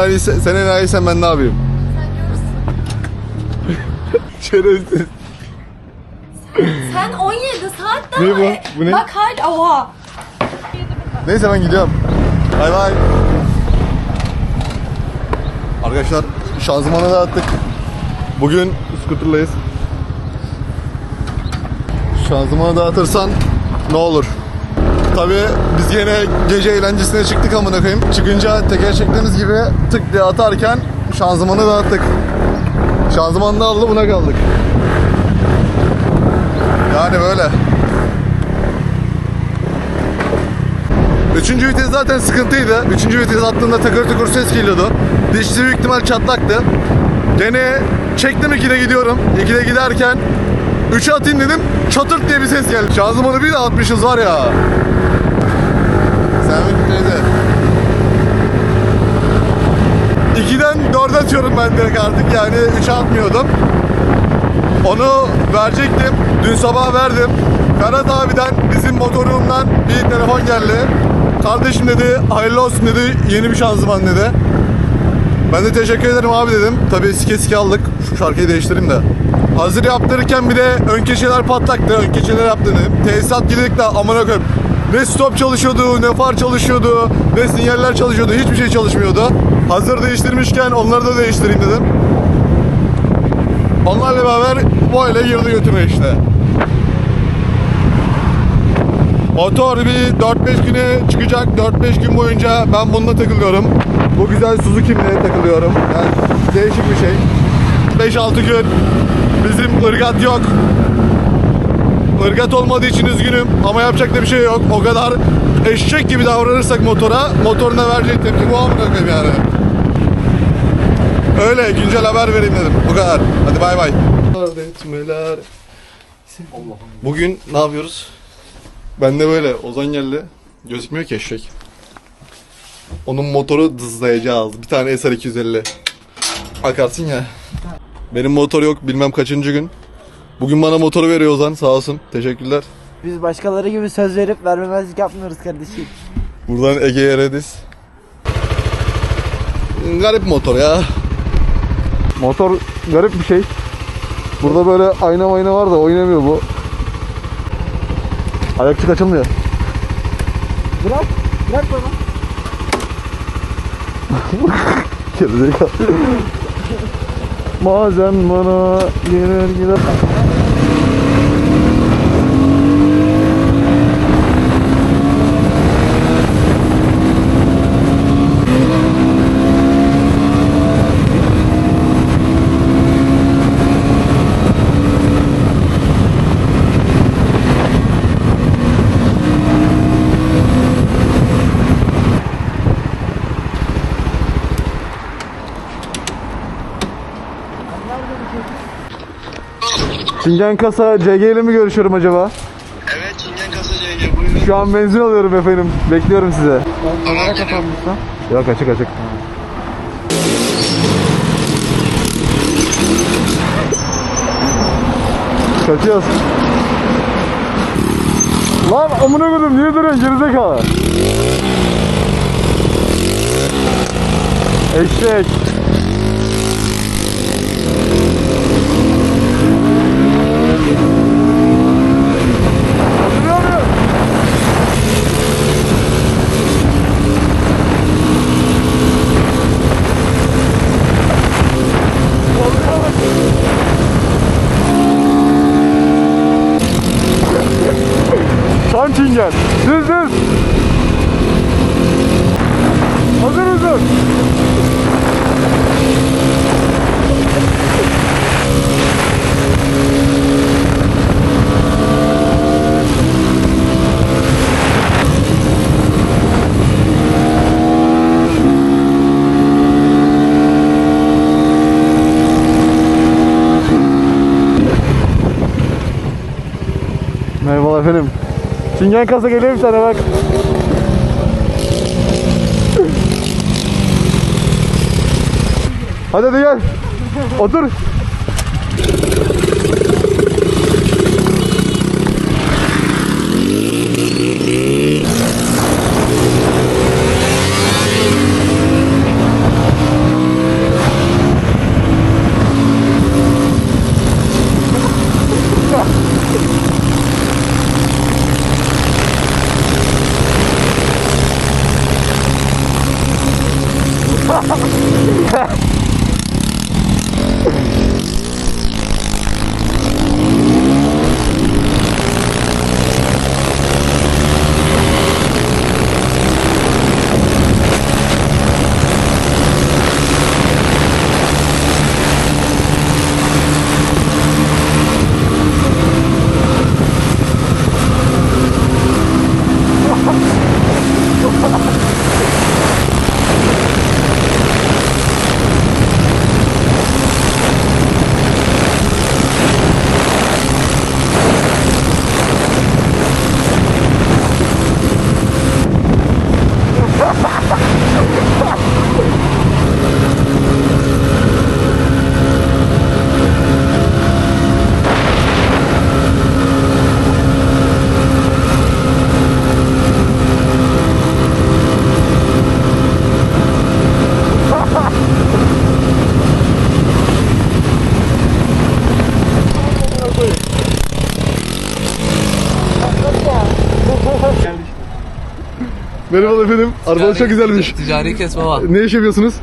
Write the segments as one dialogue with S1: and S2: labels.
S1: Sen, sen enayiysen ben ne yapayım?
S2: Sen görürsün.
S1: Şerefsiz.
S2: Sen 17 saat daha.
S1: Ne bu? Bu ne?
S2: Bak hala oha.
S1: Neyse ben gidiyorum. Bay bay. Arkadaşlar şanzımanı dağıttık. Bugün skuterlayız. Şanzımanı dağıtırsan ne olur? Tabii biz yine gece eğlencesine çıktık amına koyayım. Çıkınca teker çektiğimiz gibi tık diye atarken şanzımanı dağıttık. Şanzıman da aldı buna kaldık. Yani böyle. Üçüncü vites zaten sıkıntıydı. Üçüncü vites attığında takır tukur ses geliyordu. Dişli büyük ihtimal çatlaktı. Gene çektim 2'de gidiyorum. 2'de giderken 3'e atayım dedim. Çatırt diye bir ses geldi. Şanzımanı bir de atmışız var ya. Bir teyze. 2'den 4'e atıyorum ben direkt artık yani 3'e atmıyordum. Onu verecektim. Dün sabah verdim. Ferhat abiden bizim motorumdan bir telefon geldi. Kardeşim dedi hayırlı olsun dedi yeni bir şanzıman dedi. Ben de teşekkür ederim abi dedim. Tabii sike sike aldık. Şu şarkıyı değiştireyim de. Hazır yaptırırken bir de ön keçeler patlaktı. Ön keçeler yaptım dedim. Tesisat girdik de amına koyayım. Ne stop çalışıyordu, ne far çalışıyordu, ne sinyaller çalışıyordu. Hiçbir şey çalışmıyordu. Hazır değiştirmişken onları da değiştireyim dedim. Onlarla beraber böyle girdi götüme işte. Motor bir 4-5 güne çıkacak. 4-5 gün boyunca ben bununla takılıyorum. Bu güzel Suzuki'mle takılıyorum. Yani değişik bir şey. 5-6 gün bizim ırgat yok. Irgat olmadığı için üzgünüm ama yapacak da bir şey yok. O kadar eşek gibi davranırsak motora, motoruna vereceği tepki bu amına koyayım yani. Öyle güncel haber vereyim dedim. Bu kadar. Hadi bay bay. Bugün ne yapıyoruz? Ben de böyle Ozan geldi. Gözükmüyor ki eşek. Onun motoru dızlayacağız. Bir tane SR 250. Akarsın ya. Benim motor yok bilmem kaçıncı gün. Bugün bana motoru veriyor Ozan sağ olsun. Teşekkürler.
S3: Biz başkaları gibi söz verip vermemezlik yapmıyoruz kardeşim.
S1: Buradan Ege'ye Redis. Garip motor ya. Motor garip bir şey. Burada böyle ayna mayna var da oynamıyor bu. Ayakçık açılmıyor.
S3: Bırak, bırak bana.
S1: Gerizekalı. Bazen bana gelir gider. Çingen Kasa CG ile mi görüşüyorum acaba?
S4: Evet Çingen Kasa CG buyurun.
S1: Şu an benzin alıyorum efendim. Bekliyorum size.
S4: Tamam geliyorum.
S1: Yok açık açık. Kaçıyoruz. Lan amına koydum niye duruyorsun gerizekalı? Eşek. Tam çingen. Düz düz. Hazır mısın? Merhaba efendim. Çingen kasa geliyor bir tane bak. Hadi hadi gel. Otur. Merhaba efendim. Arabanız çok güzelmiş.
S5: Ticari kes baba.
S1: Ne iş yapıyorsunuz?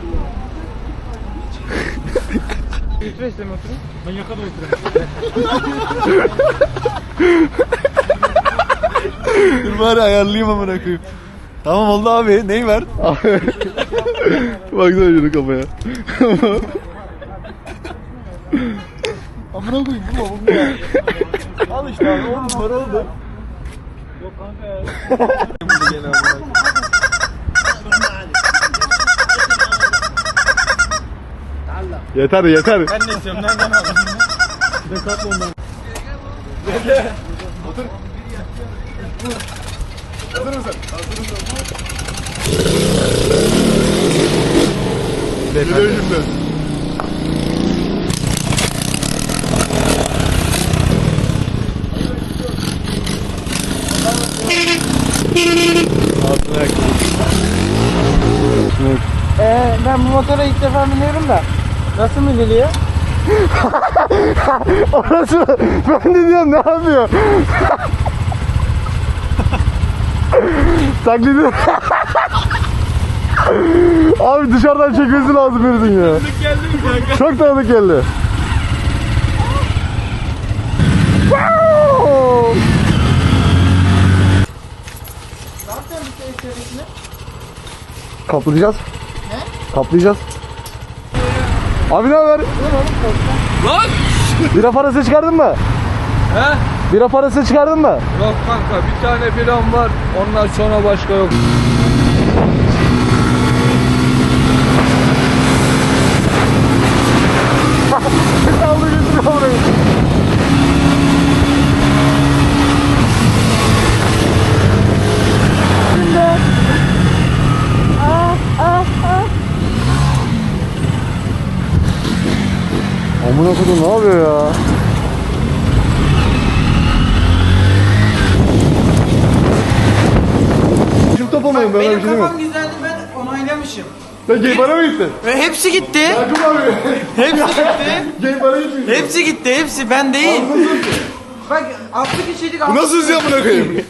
S6: Dur bari ayarlayayım amına koyayım. Tamam oldu abi. Neyi ver?
S1: Baksana şunu kafaya.
S6: Amına koyayım bu mu? Al işte abi. On numara oldu.
S1: Yeter yeter.
S6: Ben ne istiyorum? Nereden aldın?
S1: Geliyor şimdi.
S3: Ee, ben bu motora ilk defa biniyorum da. Nasıl biniliyor?
S1: Orası ben de diyorum ne yapıyor? Taklidi. Abi dışarıdan çekmesi lazım birinin ya. Çok tanıdık geldi. Kaplayacağız. Ne? Kaplayacağız. Abi ne haber?
S5: Lan!
S1: Bira parası çıkardın mı?
S5: He?
S1: Bira parası çıkardın mı?
S5: Yok kanka bir tane biram var. Ondan sonra başka yok.
S1: Amına kodum ne yapıyor ya? Şimdi toplamayın ben öyle bir şey demiyorum.
S3: güzeldi ben onaylamışım.
S1: Sen gay bana mı gittin?
S3: Ve hepsi gitti.
S1: Yakup abi.
S3: Hepsi gitti.
S1: Gay bana gittin.
S3: hepsi gitti. Hepsi ben değil. Bak 60 kişiydik.
S1: Bu nasıl hız yapına koyayım?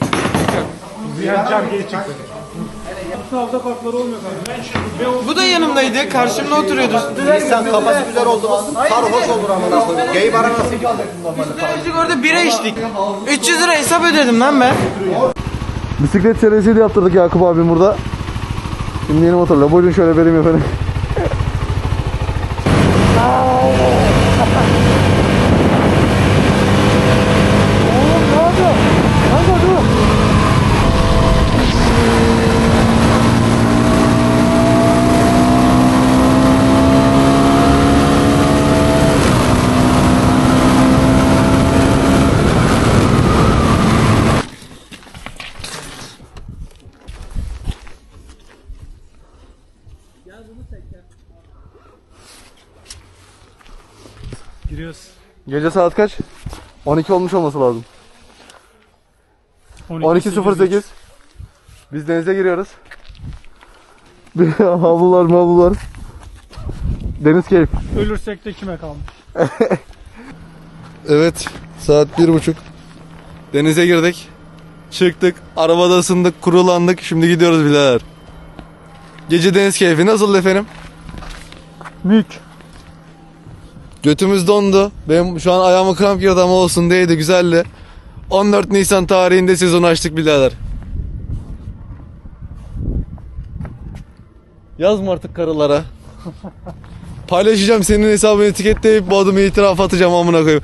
S3: Bu da yanımdaydı. Karşımda oturuyordu.
S6: Sen kafası güzel oldu? Sarhoş olur amına koyayım. Gay bara nasıl
S3: Üstelik orada bira içtik. 300 lira hesap ödedim lan ben.
S1: Bisiklet serisi de yaptırdık Yakup abim burada. Şimdi yeni motorla. Buyurun şöyle vereyim efendim.
S6: Giriyoruz.
S1: Gece saat kaç? 12 olmuş olması lazım. 12.08 Biz denize giriyoruz. Havlular mavlular. Deniz keyif.
S6: Ölürsek de kime kalmış?
S1: Evet saat bir buçuk. Denize girdik. Çıktık. Arabada ısındık. Kurulandık. Şimdi gidiyoruz birader. Gece deniz keyfi nasıl efendim?
S3: Mük.
S1: Götümüz dondu. Benim şu an ayağıma kramp girdi ama olsun değdi güzeldi. 14 Nisan tarihinde sezonu açtık birader. Yazma artık karılara. Paylaşacağım senin hesabını etiketleyip bu adımı itiraf atacağım amına koyayım.